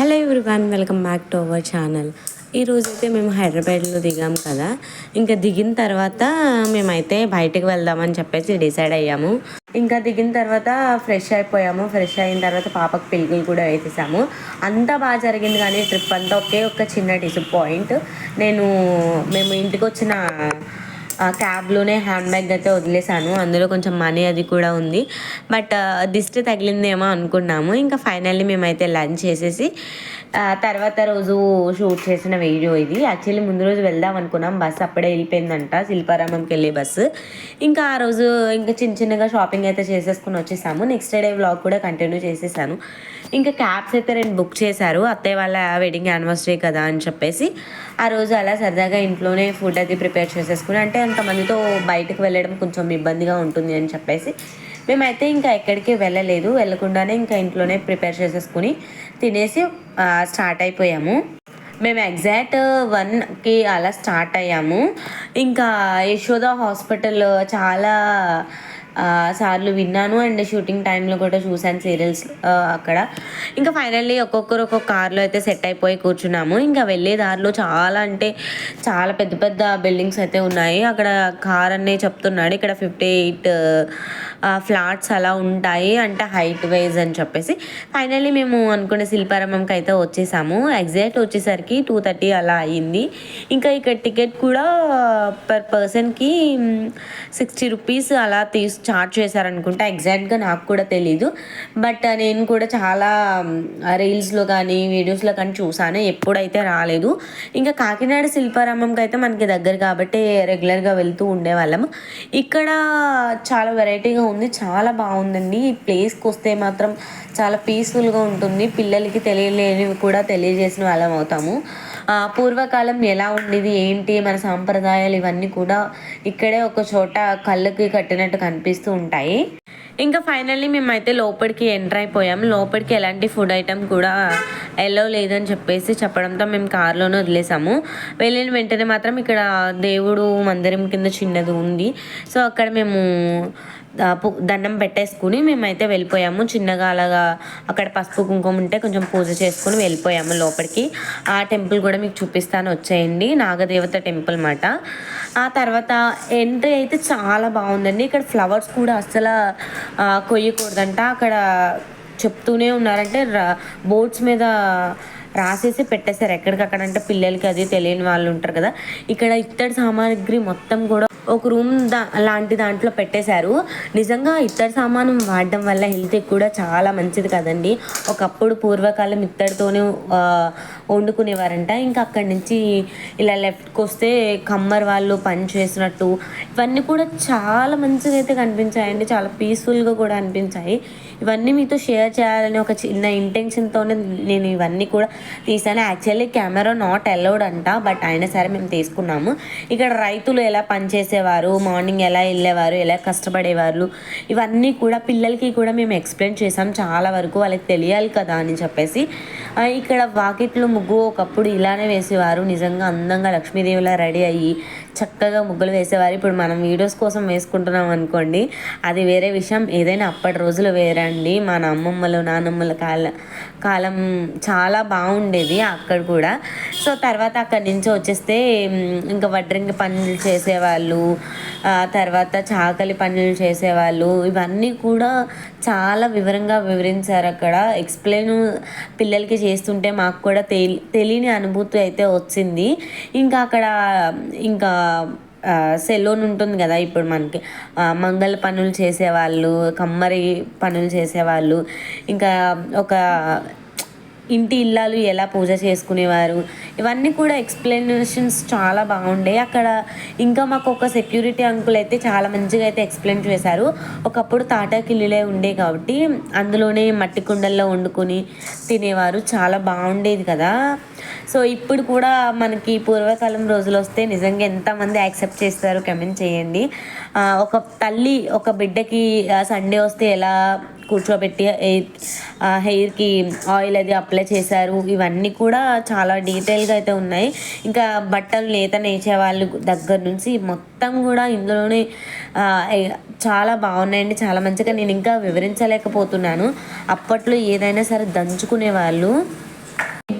Hello everyone welcome back to our channel ఈరోజు అయితే మేము హైదరాబాద్లో దిగాం కదా. ఇంకా దిగిన తర్వాత మేమైతే బయటకు వెళ్దామని చెప్పేసి డిసైడ్ అయ్యాము. ఇంకా దిగిన తర్వాత ఫ్రెష్ అయిపోయాము. ఫ్రెష్ అయిన తర్వాత పాపకు పిల్లలు కూడా వేసేసాము. అంతా బాగా జరిగింది కానీ ట్రిప్ అంతా ఒకే ఒక చిన్న డిసప్పాయింట్ నేను మేము ఇంటికి వచ్చిన ఆ క్యాబ్లోనే హ్యాండ్ బ్యాగ్ అయితే వదిలేసాను అందులో కొంచెం మనీ అది కూడా ఉంది. బట్ దిష్టి తగిలిందేమో అనుకున్నాము. ఇంకా ఫైనల్లీ మేమైతే లంచ్ చేసేసి తర్వాత రోజు షూట్ చేసిన వీడియో ఇది. యాక్చువల్లీ ముందు రోజు వెళ్దాం అనుకున్నాం. బస్సు అప్పుడే వెళ్ళిపోయిందంట. శిల్పారామంకి వెళ్ళే బస్సు ఇంకా ఆ రోజు ఇంకా చిన్న చిన్నగా షాపింగ్ అయితే చేసేసుకుని వచ్చేసాము. నెక్స్ట్ డే వ్లాగ్ కూడా కంటిన్యూ చేసేసాను. ఇంకా క్యాబ్స్ అయితే రెండు బుక్ చేశారు. అత్తయ్య వాళ్ళ వెడ్డింగ్ యానివర్సరీ కదా అని చెప్పేసి. ఆ రోజు అలా సరదాగా ఇంట్లోనే ఫుడ్ అది ప్రిపేర్ చేసేసుకుని అంటే అంతమందితో బయటకు వెళ్ళడం కొంచెం ఇబ్బందిగా ఉంటుంది అని చెప్పేసి. మేమైతే ఇంకా ఎక్కడికి వెళ్ళలేదు. వెళ్ళకుండానే ఇంకా ఇంట్లోనే ప్రిపేర్ చేసేసుకుని తినేసి స్టార్ట్ అయిపోయాము. మేము ఎగ్జాక్ట్ వన్కి అలా స్టార్ట్ అయ్యాము. ఇంకా యశోద హాస్పిటల్ చాలా సార్లు విన్నాను అండ్ షూటింగ్ టైంలో కూడా చూశాను సీరియల్స్ అక్కడ. ఇంకా ఫైనల్లీ ఒక్కొక్కరు ఒక్కొక్క కార్లో అయితే సెట్ అయిపోయి కూర్చున్నాము. ఇంకా వెళ్ళే దారిలో చాలా అంటే చాలా పెద్ద పెద్ద బిల్డింగ్స్ అయితే ఉన్నాయి. అక్కడ కార్ అనే చెప్తున్నాడు. ఇక్కడ ఫిఫ్టీ ఎయిట్ ఫ్లాట్స్ అలా ఉంటాయి అంటే హైట్ వైజ్ అని చెప్పేసి. ఫైనల్లీ మేము అనుకునే శిల్పారామంకి అయితే వచ్చేసాము. ఎగ్జాక్ట్ వచ్చేసరికి టూ థర్టీ అలా అయ్యింది ఇంకా ఇక్కడ టికెట్ కూడా పర్ పర్సన్కి సిక్స్టీ రూపీస్ అలా తీసి చార్జ్ చేశారనుకుంటా. ఎగ్జాక్ట్గా నాకు కూడా తెలీదు. బట్ నేను కూడా చాలా రీల్స్లో కానీ వీడియోస్లో కానీ చూసాను. ఎప్పుడైతే రాలేదు. ఇంకా కాకినాడ శిల్పారామంకి అయితే మనకి దగ్గర కాబట్టి రెగ్యులర్గా వెళ్తూ ఉండేవాళ్ళము. ఇక్కడ చాలా వెరైటీగా ఉంది. చాలా బాగుందండి. ఈ ప్లేస్కి వస్తే మాత్రం చాలా పీస్ఫుల్గా ఉంటుంది. పిల్లలకి తెలియలేనివి కూడా తెలియజేసిన వాళ్ళం అవుతాము. పూర్వకాలం ఎలా ఉండేది ఏంటి మన సాంప్రదాయాలు ఇవన్నీ కూడా ఇక్కడే ఒక చోట కళ్ళకి కట్టినట్టు కనిపిస్తూ ఉంటాయి. ఇంకా ఫైనల్లీ మేమైతే లోపలికి ఎంటర్ అయిపోయాం. లోపలికి ఎలాంటి ఫుడ్ ఐటమ్ కూడా ఎల్లో లేదని చెప్పేసి చెప్పడంతో మేము కారులోనే వదిలేసాము. వెళ్ళిన వెంటనే మాత్రం ఇక్కడ దేవుడు మందిరం కింద చిన్నది ఉంది. సో అక్కడ మేము దండం పెట్టేసుకుని మేమైతే వెళ్ళిపోయాము. చిన్నగా అలాగా అక్కడ పసుపు కుంకుమ ఉంటే కొంచెం పూజ చేసుకుని వెళ్ళిపోయాము లోపలికి. ఆ టెంపుల్ కూడా మీకు చూపిస్తాను వచ్చేయండి. నాగదేవత టెంపుల్ మాట ఆ తర్వాత ఎంట్రీ అయితే చాలా బాగుందండి. ఇక్కడ ఫ్లవర్స్ కూడా అస్సలు కొయ్యకూడదంట. అక్కడ చెప్తూనే ఉన్నారంటే బోర్డ్స్ మీద రాసేసి పెట్టేశారు. ఎక్కడికక్కడ అంటే పిల్లలకి అది తెలియని వాళ్ళు ఉంటారు కదా. ఇక్కడ ఇత్తడి సామాగ్రి మొత్తం కూడా ఒక రూమ్ దా లాంటి దాంట్లో పెట్టేశారు. నిజంగా ఇత్తడి సామానం వాడడం వల్ల హెల్త్కి కూడా చాలా మంచిది కదండి. ఒకప్పుడు పూర్వకాలం ఇత్తడితోనే వండుకునేవారంట. ఇంకా అక్కడి నుంచి ఇలా లెఫ్ట్కి వస్తే కమ్మర్ వాళ్ళు పని చేసినట్టు ఇవన్నీ కూడా చాలా మంచిగా అయితే కనిపించాయండి. చాలా పీస్ఫుల్గా కూడా అనిపించాయి. ఇవన్నీ మీతో షేర్ చేయాలని ఒక చిన్న ఇంటెన్షన్తోనే నేను ఇవన్నీ కూడా తీసాను. యాక్చువల్లీ కెమెరా నాట్ అలౌడ్ అంట బట్ అయినా సరే మేము తీసుకున్నాము. ఇక్కడ రైతులు ఎలా పనిచేసే పనిచేసేవారు మార్నింగ్ ఎలా వెళ్ళేవారు ఎలా కష్టపడేవారు ఇవన్నీ కూడా పిల్లలకి కూడా మేము ఎక్స్ప్లెయిన్ చేసాం చాలా వరకు వాళ్ళకి తెలియాలి కదా అని చెప్పేసి. ఇక్కడ వాకిట్లో ముగ్గు ఒకప్పుడు ఇలానే వేసేవారు. నిజంగా అందంగా లక్ష్మీదేవిలా రెడీ అయ్యి చక్కగా ముగ్గులు వేసేవారు. ఇప్పుడు మనం వీడియోస్ కోసం వేసుకుంటున్నాం అనుకోండి అది వేరే విషయం. ఏదైనా అప్పటి రోజులు వేరే అండి మన అమ్మమ్మలు నానమ్మల కాల కాలం చాలా బాగుండేది అక్కడ కూడా. సో తర్వాత అక్కడి నుంచి వచ్చేస్తే ఇంకా వడ్రంగి పనులు చేసేవాళ్ళు తర్వాత చాకలి పనులు చేసేవాళ్ళు ఇవన్నీ కూడా చాలా వివరంగా వివరించారు అక్కడ. ఎక్స్ప్లెయిన్ పిల్లలకి చేస్తుంటే మాకు కూడా తెలి తెలియని అనుభూతి అయితే వచ్చింది. ఇంకా అక్కడ ఇంకా సెలూన్ ఉంటుంది కదా ఇప్పుడు మనకి. మంగళ పనులు చేసేవాళ్ళు కమ్మరి పనులు చేసేవాళ్ళు. ఇంకా ఒక ఇంటి ఇల్లాలు ఎలా పూజ చేసుకునేవారు. ఇవన్నీ కూడా ఎక్స్ప్లెనేషన్స్ చాలా బాగుండే. అక్కడ ఇంకా మాకు ఒక సెక్యూరిటీ అంకుల్ అయితే చాలా మంచిగా అయితే ఎక్స్ప్లెయిన్ చేశారు. ఒకప్పుడు తాటాకిల్లులే ఉండే కాబట్టి అందులోనే మట్టి కుండల్లో వండుకొని తినేవారు. చాలా బాగుండేది కదా. సో ఇప్పుడు కూడా మనకి పూర్వకాలం రోజులు వస్తే నిజంగా ఎంతమంది యాక్సెప్ట్ చేస్తారు కమెంట్ చేయండి. ఒక తల్లి ఒక బిడ్డకి సండే వస్తే ఎలా కూర్చోబెట్టి హెయిర్కి ఆయిల్ అది అప్లై చేశారు ఇవన్నీ కూడా చాలా డీటెయిల్గా అయితే ఉన్నాయి. ఇంకా బట్టలు నేత నేచే వాళ్ళు దగ్గర నుంచి మొత్తం కూడా ఇందులోనే చాలా బాగున్నాయండి చాలా మంచిగా. నేను ఇంకా వివరించలేకపోతున్నాను. అప్పట్లో ఏదైనా సరే దంచుకునే వాళ్ళు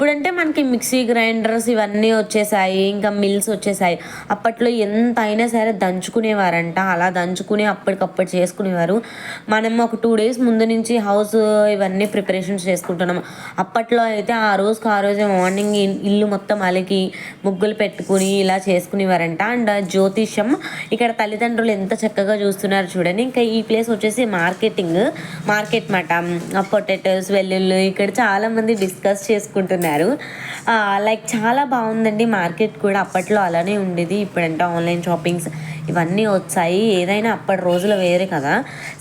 ఇప్పుడంటే మనకి మిక్సీ గ్రైండర్స్ ఇవన్నీ వచ్చేసాయి ఇంకా మిల్స్ వచ్చేసాయి. అప్పట్లో ఎంత అయినా సరే దంచుకునేవారంట. అలా దంచుకుని అప్పటికప్పుడు చేసుకునేవారు. మనం ఒక టూ డేస్ ముందు నుంచి హౌస్ ఇవన్నీ ప్రిపరేషన్స్ చేసుకుంటున్నాం. అప్పట్లో అయితే ఆ రోజుకి ఆ రోజే మార్నింగ్ ఇల్లు మొత్తం అలికి ముగ్గులు పెట్టుకుని ఇలా చేసుకునేవారంట. అండ్ జ్యోతిష్యం ఇక్కడ తల్లిదండ్రులు ఎంత చక్కగా చూస్తున్నారు చూడండి. ఇంకా ఈ ప్లేస్ వచ్చేసి మార్కెటింగ్ మార్కెట్ మాట. పొటాటోస్ వెల్లుల్లి ఇక్కడ చాలామంది డిస్కస్ చేసుకుంటున్నారు. లైక్ చాలా బాగుందండి మార్కెట్ కూడా. అప్పట్లో అలానే ఉండేది. ఇప్పుడంటే ఆన్లైన్ షాపింగ్స్ ఇవన్నీ వచ్చాయి. ఏదైనా అప్పటి రోజులు వేరే కదా.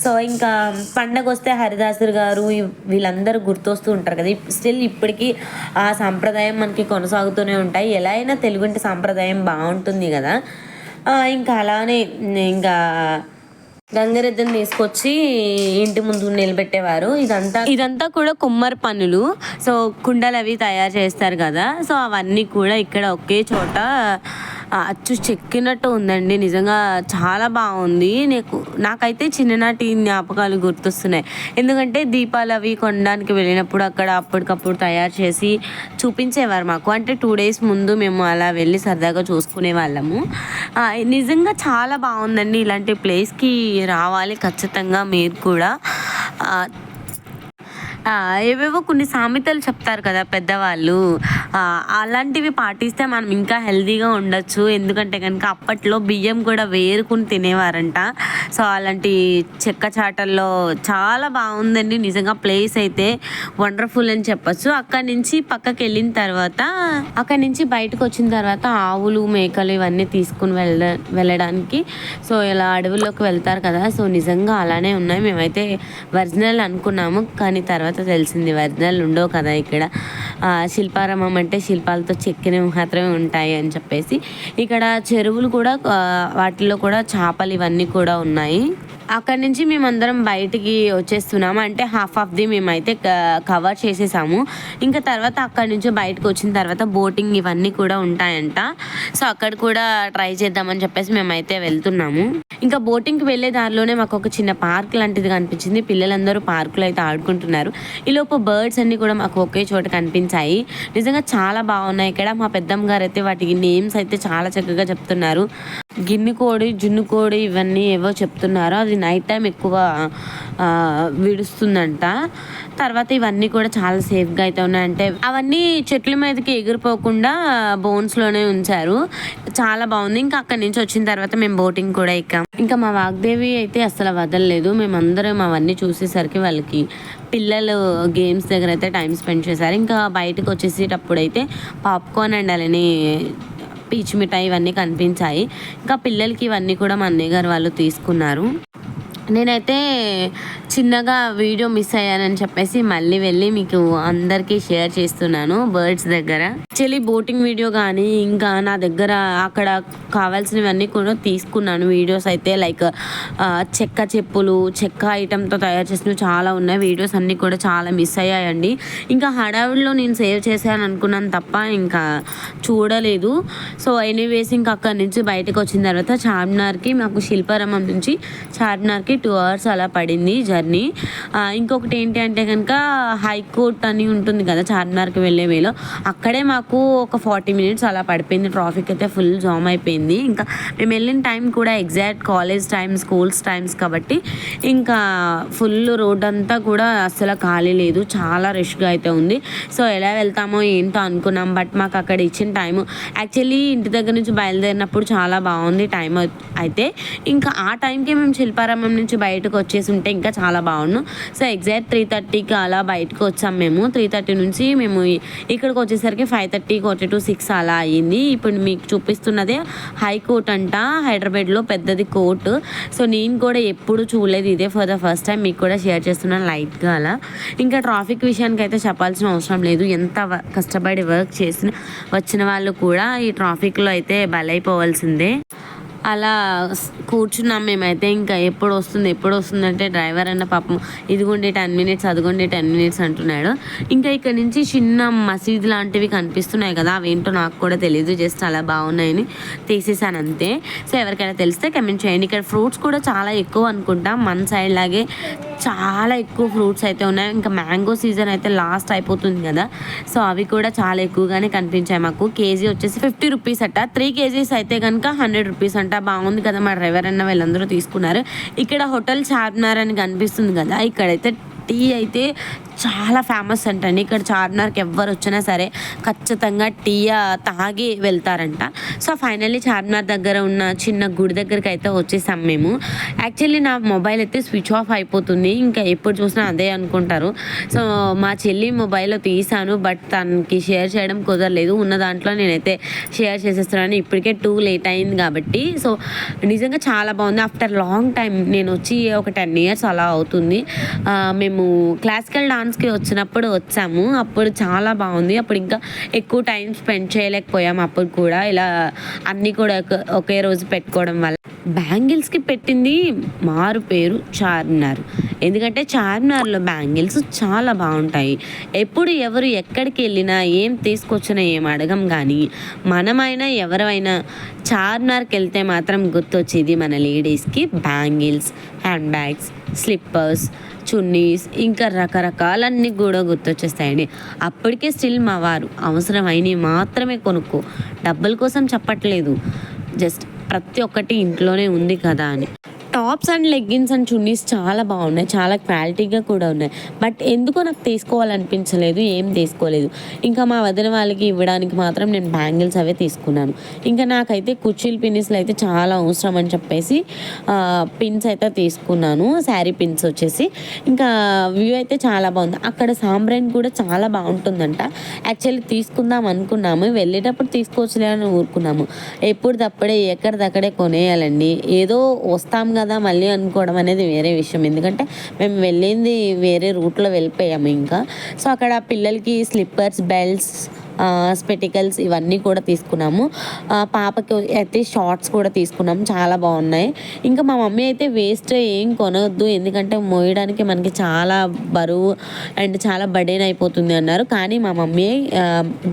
సో ఇంకా పండగ వస్తే హరిదాసులు గారు వీళ్ళందరూ గుర్తొస్తూ ఉంటారు కదా. స్టిల్ ఇప్పటికీ ఆ సాంప్రదాయం మనకి కొనసాగుతూనే ఉంటాయి. ఎలా అయినా తెలుగుంటే సాంప్రదాయం బాగుంటుంది కదా. ఇంకా అలానే ఇంకా గంగరెద్దుని తీసుకొచ్చి ఇంటి ముందు నిలబెట్టేవారు. ఇదంతా ఇదంతా కూడా కుమ్మర్ పనులు. సో కుండలు అవి తయారు చేస్తారు కదా. సో అవన్నీ కూడా ఇక్కడ ఒకే చోట అచ్చు చెక్కినట్టు ఉందండి. నిజంగా చాలా బాగుంది. నీకు నాకైతే చిన్ననాటి జ్ఞాపకాలు గుర్తొస్తున్నాయి. ఎందుకంటే దీపాలు అవి కొనడానికి వెళ్ళినప్పుడు అక్కడ అప్పటికప్పుడు తయారు చేసి చూపించేవారు మాకు. అంటే టూ డేస్ ముందు మేము అలా వెళ్ళి సరదాగా చూసుకునే వాళ్ళము. నిజంగా చాలా బాగుందండి. ఇలాంటి ప్లేస్కి రావాలి ఖచ్చితంగా మీరు కూడా. ఏవేవో కొన్ని సామెతలు చెప్తారు కదా పెద్దవాళ్ళు. అలాంటివి పాటిస్తే మనం ఇంకా హెల్తీగా ఉండొచ్చు. ఎందుకంటే కనుక అప్పట్లో బియ్యం కూడా వేరుకుని తినేవారంట. సో అలాంటి చెక్క చాటల్లో చాలా బాగుందండి. నిజంగా ప్లేస్ అయితే వండర్ఫుల్ అని చెప్పొచ్చు. అక్కడి నుంచి పక్కకి వెళ్ళిన తర్వాత అక్కడి నుంచి బయటకు వచ్చిన తర్వాత ఆవులు మేకలు ఇవన్నీ తీసుకుని వెళ్ళ వెళ్ళడానికి. సో ఇలా అడవుల్లోకి వెళ్తారు కదా. సో నిజంగా అలానే ఉన్నాయి. మేమైతే ఒరిజినల్ అనుకున్నాము. కానీ తర్వాత తెలిసింది. ఒరిజినల్ ఉండవు కదా ఇక్కడ. శిల్పారామం అంటే శిల్పాలతో చెక్కినవి మాత్రమే ఉంటాయి అని చెప్పేసి. ఇక్కడ చెరువులు కూడా వాటిల్లో కూడా చేపలు ఇవన్నీ కూడా ఉన్నాయి. అక్కడి నుంచి మేమందరం బయటికి వచ్చేస్తున్నాము అంటే హాఫ్ ఆఫ్ ది మేమైతే కవర్ చేసేసాము. ఇంకా తర్వాత అక్కడి నుంచి బయటకు వచ్చిన తర్వాత బోటింగ్ ఇవన్నీ కూడా ఉంటాయంట. సో అక్కడ కూడా ట్రై చేద్దామని చెప్పేసి మేమైతే వెళ్తున్నాము. ఇంకా బోటింగ్కి వెళ్ళే దారిలోనే మాకు ఒక చిన్న పార్క్ లాంటిది కనిపించింది. పిల్లలందరూ పార్కులో అయితే ఆడుకుంటున్నారు. ఈ లోపు బర్డ్స్ అన్ని కూడా మాకు ఒకే చోట కనిపించాయి నిజంగా చాలా బాగున్నాయి. ఇక్కడ మా పెద్దమ్మ గారు అయితే వాటికి నేమ్స్ అయితే చాలా చక్కగా చెప్తున్నారు. గిన్నె కోడి జున్ను కోడి ఇవన్నీ ఏవో చెప్తున్నారు. అది నైట్ టైం ఎక్కువ విడుస్తుందంట. తర్వాత ఇవన్నీ కూడా చాలా సేఫ్గా అయితే ఉన్నాయి అంటే అవన్నీ చెట్ల మీదకి ఎగిరిపోకుండా బోన్స్లోనే ఉంచారు. చాలా బాగుంది. ఇంకా అక్కడి నుంచి వచ్చిన తర్వాత మేము బోటింగ్ కూడా ఎక్కాం. ఇంకా మా వాగ్దేవి అయితే అసలు వదలలేదు. మేమందరం అవన్నీ చూసేసరికి వాళ్ళకి పిల్లలు గేమ్స్ దగ్గర అయితే టైం స్పెండ్ చేశారు. ఇంకా బయటకు వచ్చేసేటప్పుడు అయితే పాప్కార్న్ అండ్ అలానే పీచ్ మిఠాయి ఇవన్నీ కనిపించాయి. ఇంకా పిల్లలకి ఇవన్నీ కూడా మా అన్నయ్య గారు వాళ్ళు తీసుకున్నారు. నేనైతే చిన్నగా వీడియో మిస్ అయ్యానని చెప్పేసి మళ్ళీ వెళ్ళి మీకు అందరికీ షేర్ చేస్తున్నాను బర్డ్స్ దగ్గర. యాక్చువల్లీ బోటింగ్ వీడియో కానీ ఇంకా నా దగ్గర అక్కడ కావాల్సినవన్నీ కూడా తీసుకున్నాను. వీడియోస్ అయితే లైక్ చెక్క చెప్పులు చెక్క ఐటెంతో తయారు చేసినవి చాలా ఉన్నాయి. వీడియోస్ అన్నీ కూడా చాలా మిస్ అయ్యాయండి. ఇంకా హడావిడిలో నేను సేవ్ చేశాను అనుకున్నాను తప్ప ఇంకా చూడలేదు. సో ఎనీవేస్ ఇంకా అక్కడి నుంచి బయటకు వచ్చిన తర్వాత చార్మినార్కి మాకు శిల్పారామం నుంచి చార్మినార్కి టూ అవర్స్ అలా పడింది. గారిని ఇంకొకటి ఏంటి అంటే కనుక హైకోర్ట్ అని ఉంటుంది కదా చార్మినార్కి వెళ్ళే వేలో. అక్కడే మాకు ఒక ఫార్టీ మినిట్స్ అలా పడిపోయింది. ట్రాఫిక్ అయితే ఫుల్ జామ్ అయిపోయింది. ఇంకా మేము వెళ్ళిన టైం కూడా exact college time schools times కాబట్టి ఇంకా ఫుల్ రోడ్ అంతా కూడా అస్సలు ఖాళీ లేదు. చాలా రష్గా అయితే ఉంది. సో ఎలా వెళ్తామో ఏంటో అనుకున్నాం. బట్ మాకు అక్కడ ఇచ్చిన టైం యాక్చువల్లీ ఇంటి దగ్గర నుంచి బయలుదేరినప్పుడు చాలా బాగుంది టైం అయితే. ఇంకా ఆ టైంకి మేము శిల్పారామం నుంచి బయటకు వచ్చేసి ఉంటే ఇంకా చాలా చాలా బాగుండు సో ఎగ్జాక్ట్ త్రీ థర్టీకి అలా బయటకు వచ్చాం మేము. త్రీ థర్టీ నుంచి మేము ఇక్కడికి వచ్చేసరికి ఫైవ్ థర్టీ ఒకటి టు సిక్స్ అలా అయ్యింది ఇప్పుడు మీకు చూపిస్తున్నదే హైకోర్ట్ అంట. హైదరాబాద్లో పెద్దది కోర్టు సో నేను కూడా ఎప్పుడు చూడలేదు ఇదే ఫర్ ద ఫస్ట్ టైం మీకు కూడా షేర్ చేస్తున్నాను లైట్గా అలా. ఇంకా ట్రాఫిక్ విషయానికి అయితే చెప్పాల్సిన అవసరం లేదు. ఎంత కష్టపడి వర్క్ చేసిన వచ్చిన వాళ్ళు కూడా ఈ ట్రాఫిక్లో అయితే బలైపోవాల్సిందే. అలా కూర్చున్నాం మేమైతే. ఇంకా ఎప్పుడు వస్తుంది ఎప్పుడు వస్తుంది అంటే డ్రైవర్ అన్న పాపం ఇదిగోండి టెన్ మినిట్స్ అదిగోండి టెన్ మినిట్స్ అంటున్నాడు. ఇంకా ఇక్కడ నుంచి చిన్న మసీద్ లాంటివి కనిపిస్తున్నాయి కదా అవేంటో నాకు కూడా తెలియదు జస్ట్ అలా బాగున్నాయని తీసేసాను అంతే. సో ఎవరికైనా తెలిస్తే కమెంట్ చేయండి. ఇక్కడ ఫ్రూట్స్ కూడా చాలా ఎక్కువ అనుకుంటాం. మన సైడ్ లాగే చాలా ఎక్కువ ఫ్రూట్స్ అయితే ఉన్నాయి. ఇంకా మ్యాంగో సీజన్ అయితే లాస్ట్ అయిపోతుంది కదా. సో అవి కూడా చాలా ఎక్కువగానే కనిపించాయి మాకు. కేజీ వచ్చేసి ఫిఫ్టీ రూపీస్ అట్ట త్రీ కేజీస్ అయితే కనుక హండ్రెడ్ రూపీస్ అంట. బాగుంది కదా మా డ్రైవర్ అన్న వీళ్ళందరూ తీసుకున్నారు. ఇక్కడ హోటల్ చార్మినార్ అని కనిపిస్తుంది కదా. ఇక్కడైతే టీ అయితే చాలా ఫేమస్ అంటండి. ఇక్కడ చార్మినార్కి ఎవ్వరు వచ్చినా సరే ఖచ్చితంగా టీ తాగి వెళ్తారంట. సో ఫైనల్లీ చార్మినార్ దగ్గర ఉన్న చిన్న గుడి దగ్గరికి అయితే వచ్చేసాం మేము. యాక్చువల్లీ నా మొబైల్ అయితే స్విచ్ ఆఫ్ అయిపోతుంది. ఇంకా ఎప్పుడు చూసినా అదే అనుకుంటారు. సో మా చెల్లి మొబైల్లో తీసాను బట్ తనకి షేర్ చేయడం కుదరలేదు. ఉన్న దాంట్లో నేనైతే షేర్ చేసేస్తున్నాను. ఇప్పటికే టూ లేట్ అయింది కాబట్టి. సో నిజంగా చాలా బాగుంది. ఆఫ్టర్ లాంగ్ టైం నేను వచ్చి ఒక టెన్ ఇయర్స్ అలా అవుతుంది. మేము క్లాసికల్ డాన్స్కి వచ్చినప్పుడు వచ్చాము. అప్పుడు చాలా బాగుంది. అప్పుడు ఇంకా ఎక్కువ టైం స్పెండ్ చేయలేకపోయాము అప్పుడు కూడా. ఇలా అన్నీ కూడా ఒక- ఒకే రోజు పెట్టుకోవడం వల్ల. బ్యాంగిల్స్కి పెట్టింది మారు పేరు చార్మినార్ ఎందుకంటే చార్మినార్లో బ్యాంగిల్స్ చాలా బాగుంటాయి. ఎప్పుడు ఎవరు ఎక్కడికి వెళ్ళినా ఏం తీసుకొచ్చినా ఏం అడగం కానీ మనమైనా ఎవరైనా చార్మినార్కి వెళ్తే మాత్రం గుర్తొచ్చేది మన లేడీస్కి bangles hand bags slippers chunnis ఇంకా రకరకాలన్నీ కూడా గుర్తొచ్చేస్తాయండి. అప్పటికే స్టిల్ మా వారు అవసరమైనవి మాత్రమే కొనుక్కో. డబ్బుల కోసం చెప్పట్లేదు. జస్ట్ ప్రతి ఒక్కటి ఇంట్లోనే ఉంది కదా అని. Tops and leggings and chunnis చాలా బాగున్నాయి. చాలా క్వాలిటీగా కూడా ఉన్నాయి. బట్ ఎందుకో నాకు తీసుకోవాలనిపించలేదు ఏం తీసుకోలేదు. ఇంకా మా వదిన వాళ్ళకి ఇవ్వడానికి మాత్రం నేను బ్యాంగిల్స్ అవే తీసుకున్నాను. ఇంకా నాకైతే కుర్చీలు పిన్నిస్లు అయితే చాలా అవసరం అని చెప్పేసి పిన్స్ అయితే తీసుకున్నాను. శారీ పిన్స్ వచ్చేసి. ఇంకా వ్యూ అయితే చాలా బాగుంది. అక్కడ సాంబ్రెన్ కూడా చాలా బాగుంటుందంట. యాక్చువల్లీ తీసుకుందాం అనుకున్నాము. వెళ్ళేటప్పుడు తీసుకోవచ్చులే అని ఊరుకున్నాము. ఎప్పుడు తప్పుడే ఎక్కడిదక్కడే కొనేయాలండి. ఏదో వస్తాం కదా మళ్ళీ అనుకోవడం అనేది వేరే విషయం. ఎందుకంటే మేము వెళ్ళింది వేరే రూట్లో వెళ్ళిపోయాము ఇంకా. సో అక్కడ పిల్లలకి స్లిప్పర్స్ బెల్ట్స్ స్పెటికల్స్ ఇవన్నీ కూడా తీసుకున్నాము. పాపకి అయితే షార్ట్స్ కూడా తీసుకున్నాము. చాలా బాగున్నాయి. ఇంకా మా మమ్మీ అయితే వేస్ట్ ఏం కొనవద్దు ఎందుకంటే మోయడానికి మనకి చాలా బరువు అండ్ చాలా బడేన్ అయిపోతుంది అన్నారు. కానీ మా మమ్మీ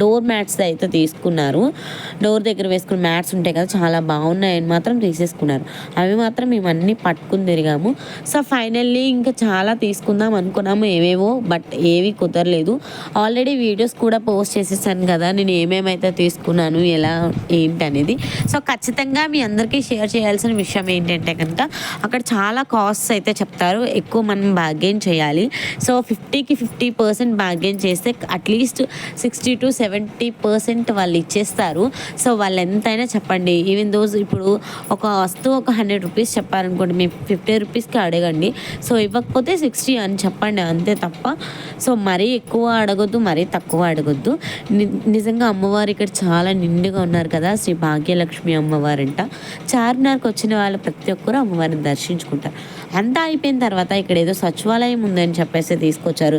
డోర్ మ్యాట్స్ అయితే తీసుకున్నారు. డోర్ దగ్గర వేసుకున్న మ్యాట్స్ ఉంటాయి కదా చాలా బాగున్నాయని మాత్రం తీసేసుకున్నారు. అవి మాత్రం మేము అన్నీ పట్టుకుని తిరిగాము. సో ఫైనల్లీ ఇంకా చాలా తీసుకుందాం అనుకున్నాము ఏవేవో బట్ ఏవి కుదరలేదు. ఆల్రెడీ వీడియోస్ కూడా పోస్ట్ చేసేసాను. కదా నేను ఏమేమైతే తీసుకున్నాను ఎలా ఏంటి అనేది. సో ఖచ్చితంగా మీ అందరికీ షేర్ చేయాల్సిన విషయం ఏంటంటే కనుక అక్కడ చాలా కాస్ట్స్ అయితే చెప్తారు. ఎక్కువ మనం బార్గెన్ చేయాలి. సో ఫిఫ్టీకి ఫిఫ్టీ పర్సెంట్ బార్గెన్ చేస్తే at least sixty to seventy percent వాళ్ళు ఇచ్చేస్తారు. సో వాళ్ళు ఎంతైనా చెప్పండి. ఈవెన్ దోస్ ఇప్పుడు ఒక వస్తువు ఒక హండ్రెడ్ రూపీస్ చెప్పారనుకోండి మేము ఫిఫ్టీ రూపీస్కి అడగండి. సో ఇవ్వకపోతే సిక్స్టీ అని చెప్పండి అంతే తప్ప. సో మరీ ఎక్కువ అడగొద్దు మరీ తక్కువ అడగొద్దు. నిజంగా అమ్మవారు ఇక్కడ చాలా నిండుగా ఉన్నారు కదా. శ్రీ భాగ్యలక్ష్మి అమ్మవారంట. చార్మినార్కి వచ్చిన వాళ్ళు ప్రతి ఒక్కరూ అమ్మవారిని దర్శించుకుంటారు. అంతా అయిపోయిన తర్వాత ఇక్కడ ఏదో సచివాలయం ఉందని చెప్పేసి తీసుకొచ్చారు.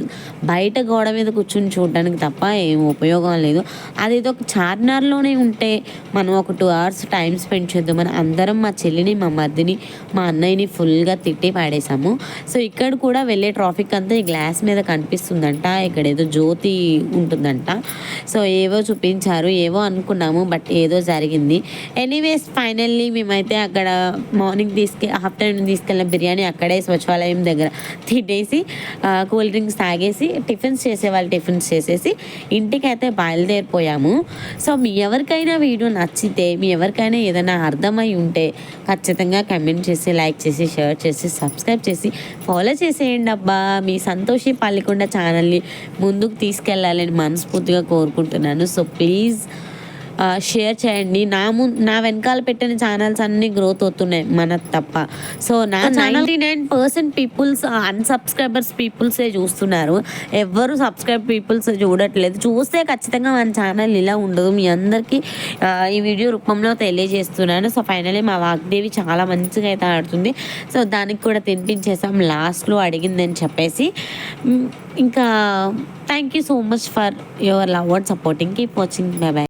బయట గోడ మీద కూర్చుని చూడడానికి తప్ప ఏం ఉపయోగం లేదు. అదేదో ఒక చార్మినార్లోనే ఉంటే మనం ఒక టూ అవర్స్ టైం స్పెండ్ చేద్దాం మనం అందరం మా చెల్లిని మా మర్దిని మా అన్నయ్యని ఫుల్గా తిట్టి పాడేశాము. సో ఇక్కడ కూడా వెళ్ళే ట్రాఫిక్ అంతా ఈ గ్లాస్ మీద కనిపిస్తుందంట. ఇక్కడ ఏదో జ్యోతి ఉంటుందంట. సో ఏవో చూపించారు ఏవో అనుకున్నాము బట్ ఏదో జరిగింది. ఎనీవేస్ ఫైనల్లీ మేమైతే అక్కడ మార్నింగ్ తీసుకె ఆఫ్టర్నూన్ తీసుకెళ్ళిన బిర్యానీ అక్కడే సచివాలయం దగ్గర తినేసి కూల్ డ్రింక్స్ తాగేసి టిఫిన్స్ చేసే వాళ్ళు టిఫిన్స్ చేసేసి ఇంటికైతే బయలుదేరిపోయాము. సో మీ ఎవరికైనా వీడియో నచ్చితే మీ ఎవరికైనా ఏదైనా అర్థమై ఉంటే ఖచ్చితంగా కమెంట్ చేసి లైక్ చేసి షేర్ చేసి సబ్స్క్రైబ్ చేసి ఫాలో చేసేయండి అబ్బా. మీ సంతోషి పల్లికొండ ఛానల్ని ముందుకు తీసుకెళ్ళాలని మనస్ఫూర్తిగా కోరుకుంటున్నాను. సో ప్లీజ్ షేర్ చేయండి. నా ము నా వెనకాల పెట్టిన ఛానల్స్ అన్ని గ్రోత్ అవుతున్నాయి మన తప్ప. సో నా ninety nine percent peoples unsubscribers పీపుల్సే చూస్తున్నారు. ఎవ్వరు సబ్స్క్రైబ్ పీపుల్స్ చూడట్లేదు. చూస్తే ఖచ్చితంగా మన ఛానల్ ఇలా ఉండదు. మీ అందరికీ ఈ వీడియో రూపంలో తెలియజేస్తున్నాను. సో ఫైనలీ మా వాగ్దేవి చాలా మంచిగా అయితే ఆడుతుంది. సో దానికి కూడా తినిపించేసాం. లాస్ట్లో అడిగిందని చెప్పేసి. ఇంకా thank you so much for your love and supporting keep watching bye bye